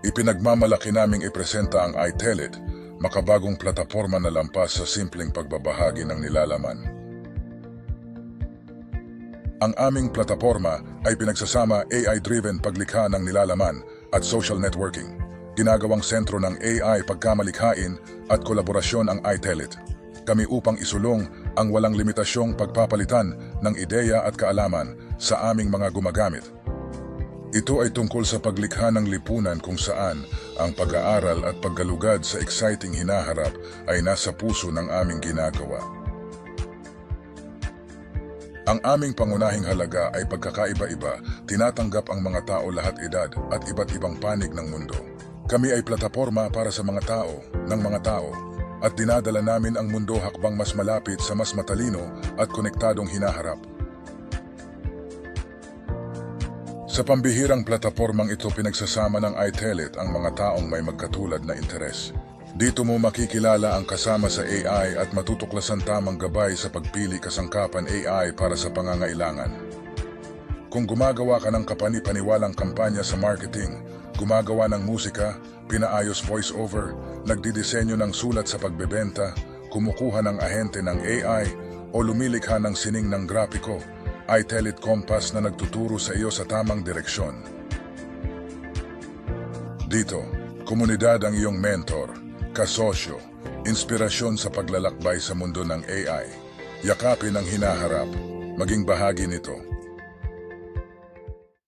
Ipinagmamalaki naming ipresenta ang iTelit, makabagong plataporma na lampas sa simpleng pagbabahagi ng nilalaman. Ang aming plataporma ay pinagsasama AI-driven paglikha ng nilalaman at social networking. Ginagawang sentro ng AI pagkamalikhain at kolaborasyon ang iTelit. Kami upang isulong ang walang limitasyong pagpapalitan ng ideya at kaalaman sa aming mga gumagamit. Ito ay tungkol sa paglikha ng lipunan kung saan ang pag-aaral at paggalugad sa exciting hinaharap ay nasa puso ng aming ginagawa. Ang aming pangunahing halaga ay pagkakaiba-iba, tinatanggap ang mga tao lahat edad at iba't ibang panig ng mundo. Kami ay plataporma para sa mga tao, ng mga tao, at dinadala namin ang mundo hakbang mas malapit sa mas matalino at konektadong hinaharap. Sa pambihirang platapormang ito pinagsasama ng iTelit ang mga taong may magkatulad na interes. Dito mo makikilala ang kasama sa AI at matutuklasan tamang gabay sa pagpili kasangkapan AI para sa pangangailangan. Kung gumagawa ka ng kapani-paniwalang kampanya sa marketing, gumagawa ng musika, pinaayos voice-over, nagdidisenyo ng sulat sa pagbebenta, kumukuha ng ahente ng AI, o lumilikha ng sining ng grapiko, iTelit Compass na nagtuturo sa iyo sa tamang direksyon. Dito, komunidad ang iyong mentor, kasosyo, inspirasyon sa paglalakbay sa mundo ng AI. Yakapin ang hinaharap, maging bahagi nito